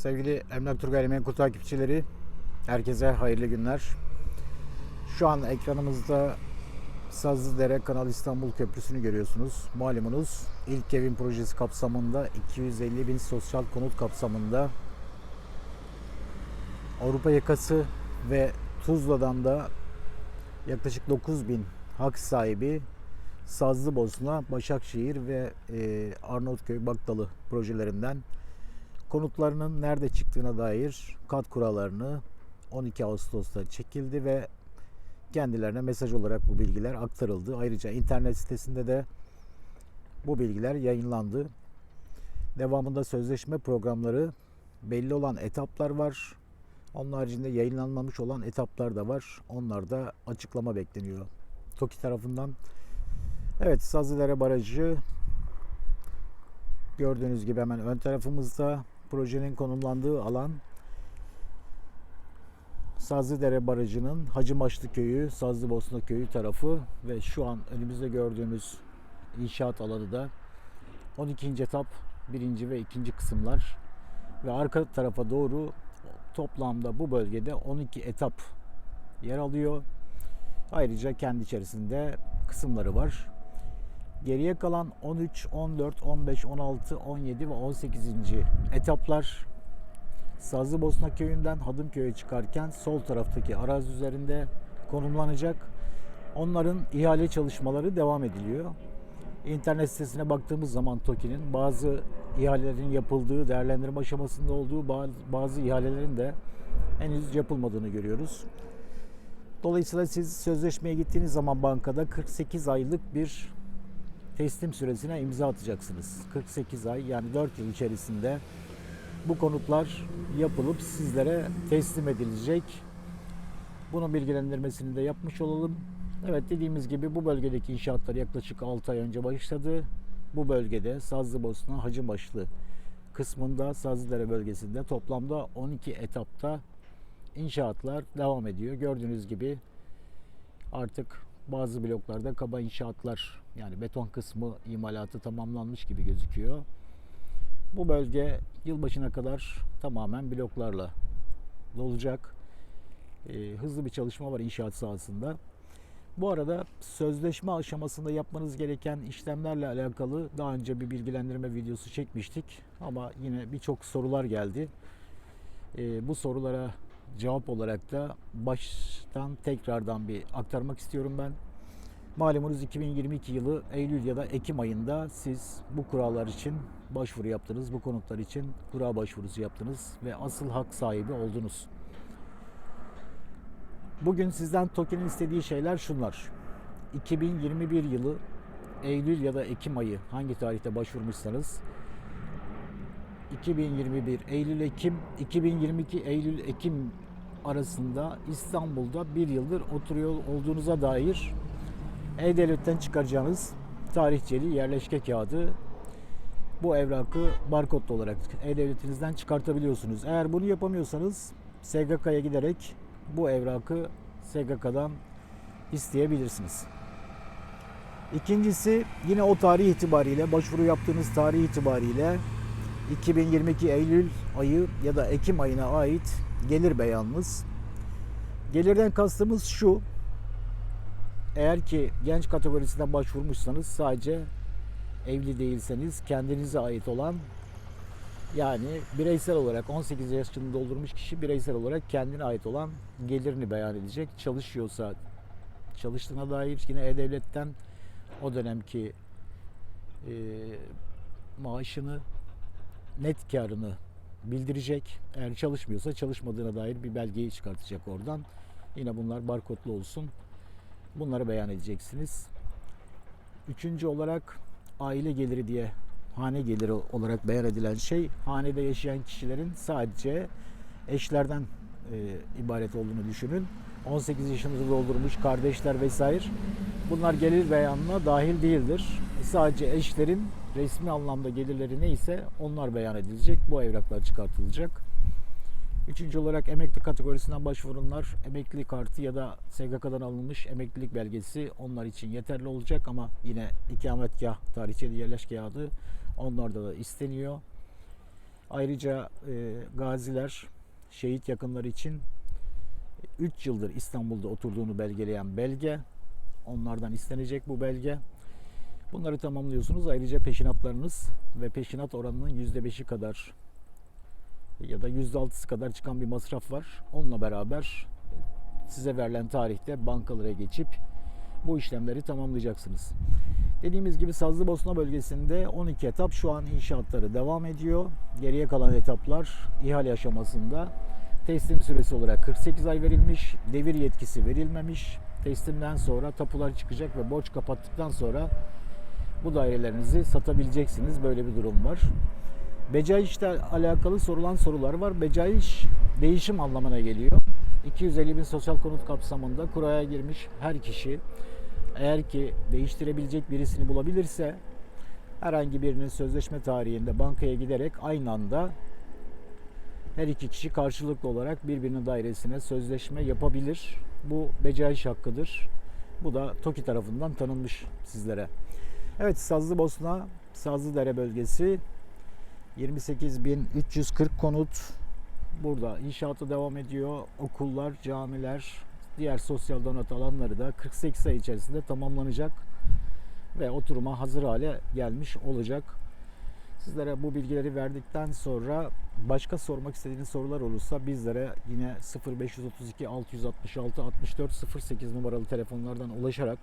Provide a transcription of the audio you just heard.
Sevgili Emlak Tur Gayrimenkul takipçileri, herkese hayırlı günler. Şu an ekranımızda Sazlıdere Kanal İstanbul Köprüsü'nü görüyorsunuz. Malumunuz ilk evin projesi kapsamında 250 bin sosyal konut kapsamında Avrupa yakası ve Tuzla'dan da yaklaşık 9 bin hak sahibi Sazlıbosna, Başakşehir ve e, Arnavutköy Baktalı projelerinden konutlarının nerede çıktığına dair kat kurallarını 12 Ağustos'ta çekildi ve kendilerine mesaj olarak bu bilgiler aktarıldı. Ayrıca internet sitesinde de bu bilgiler yayınlandı. Devamında sözleşme programları belli olan etaplar var. Onun haricinde yayınlanmamış olan etaplar da var. Onlar da açıklama bekleniyor. TOKİ tarafından. Evet Sazlıdere Barajı gördüğünüz gibi hemen ön tarafımızda projenin konumlandığı alan Sazlıdere Barajı'nın Hacımaşlı Köyü, Sazlıbosna Köyü tarafı ve şu an önümüzde gördüğümüz inşaat alanı da 12. etap 1. ve 2. kısımlar ve arka tarafa doğru toplamda bu bölgede 12 etap yer alıyor. Ayrıca kendi içerisinde kısımları var. Geriye kalan 13, 14, 15, 16, 17 ve 18. etaplar Sazlıbosna köyünden Hadımköy'e çıkarken sol taraftaki arazi üzerinde konumlanacak. Onların ihale çalışmaları devam ediliyor. İnternet sitesine baktığımız zaman TOKİ'nin bazı ihalelerin yapıldığı, değerlendirme aşamasında olduğu bazı, ihalelerin de henüz yapılmadığını görüyoruz. Dolayısıyla siz sözleşmeye gittiğiniz zaman bankada 48 aylık bir teslim süresine imza atacaksınız. 48 ay yani 4 yıl içerisinde bu konutlar yapılıp sizlere teslim edilecek. Bunun bilgilendirmesini de yapmış olalım. Evet dediğimiz gibi bu bölgedeki inşaatlar yaklaşık 6 ay önce başladı. Bu bölgede Sazlıbosna Hacıbaşlı kısmında Sazlıdere bölgesinde toplamda 12 etapta inşaatlar devam ediyor. Gördüğünüz gibi artık bazı bloklarda kaba inşaatlar yani beton kısmı imalatı tamamlanmış gibi gözüküyor. Bu bölge yılbaşına kadar tamamen bloklarla dolacak. Ee, hızlı bir çalışma var inşaat sahasında. Bu arada sözleşme aşamasında yapmanız gereken işlemlerle alakalı daha önce bir bilgilendirme videosu çekmiştik. Ama yine birçok sorular geldi. Ee, bu sorulara cevap olarak da baştan tekrardan bir aktarmak istiyorum ben. Malumunuz 2022 yılı Eylül ya da Ekim ayında siz bu kurallar için başvuru yaptınız. Bu konutlar için kura başvurusu yaptınız ve asıl hak sahibi oldunuz. Bugün sizden TOKİ'nin istediği şeyler şunlar. 2021 yılı Eylül ya da Ekim ayı hangi tarihte başvurmuşsanız 2021 Eylül Ekim 2022 Eylül Ekim arasında İstanbul'da bir yıldır oturuyor olduğunuza dair E-Devlet'ten çıkaracağınız tarihçeli yerleşke kağıdı bu evrakı barkodlu olarak E-Devletinizden çıkartabiliyorsunuz. Eğer bunu yapamıyorsanız SGK'ya giderek bu evrakı SGK'dan isteyebilirsiniz. İkincisi yine o tarih itibariyle başvuru yaptığınız tarih itibariyle 2022 Eylül ayı ya da Ekim ayına ait gelir beyanınız. Gelirden kastımız şu. Eğer ki genç kategorisinden başvurmuşsanız sadece evli değilseniz kendinize ait olan yani bireysel olarak 18 yaşını doldurmuş kişi bireysel olarak kendine ait olan gelirini beyan edecek. Çalışıyorsa çalıştığına dair yine E-Devlet'ten o dönemki e, maaşını net karını bildirecek. Eğer çalışmıyorsa çalışmadığına dair bir belgeyi çıkartacak oradan. Yine bunlar barkodlu olsun. Bunları beyan edeceksiniz. Üçüncü olarak aile geliri diye hane geliri olarak beyan edilen şey hanede yaşayan kişilerin sadece eşlerden e, ibaret olduğunu düşünün. 18 yaşını doldurmuş kardeşler vesaire bunlar gelir beyanına dahil değildir. Sadece eşlerin resmi anlamda gelirleri neyse onlar beyan edilecek. Bu evraklar çıkartılacak. Üçüncü olarak emekli kategorisinden başvuranlar emekli kartı ya da SGK'dan alınmış emeklilik belgesi onlar için yeterli olacak ama yine ikametgah tarihçeli yerleşke kağıdı onlarda da isteniyor. Ayrıca e, gaziler, şehit yakınları için 3 yıldır İstanbul'da oturduğunu belgeleyen belge. Onlardan istenecek bu belge. Bunları tamamlıyorsunuz. Ayrıca peşinatlarınız ve peşinat oranının %5'i kadar ya da %6'sı kadar çıkan bir masraf var. Onunla beraber size verilen tarihte bankalara geçip bu işlemleri tamamlayacaksınız. Dediğimiz gibi Sazlıbosna bölgesinde 12 etap şu an inşaatları devam ediyor. Geriye kalan etaplar ihale aşamasında. Teslim süresi olarak 48 ay verilmiş. Devir yetkisi verilmemiş. Teslimden sonra tapular çıkacak ve borç kapattıktan sonra bu dairelerinizi satabileceksiniz. Böyle bir durum var. Becaiş'te alakalı sorulan sorular var. Becaiş değişim anlamına geliyor. 250 bin sosyal konut kapsamında kuraya girmiş her kişi eğer ki değiştirebilecek birisini bulabilirse herhangi birinin sözleşme tarihinde bankaya giderek aynı anda her iki kişi karşılıklı olarak birbirinin dairesine sözleşme yapabilir. Bu becaiş hakkıdır. Bu da TOKİ tarafından tanınmış sizlere. Evet Sazlıbosna, Sazlıdere bölgesi 28.340 konut. Burada inşaatı devam ediyor. Okullar, camiler, diğer sosyal donat alanları da 48 ay içerisinde tamamlanacak ve oturuma hazır hale gelmiş olacak. Sizlere bu bilgileri verdikten sonra başka sormak istediğiniz sorular olursa bizlere yine 0532 666 64 08 numaralı telefonlardan ulaşarak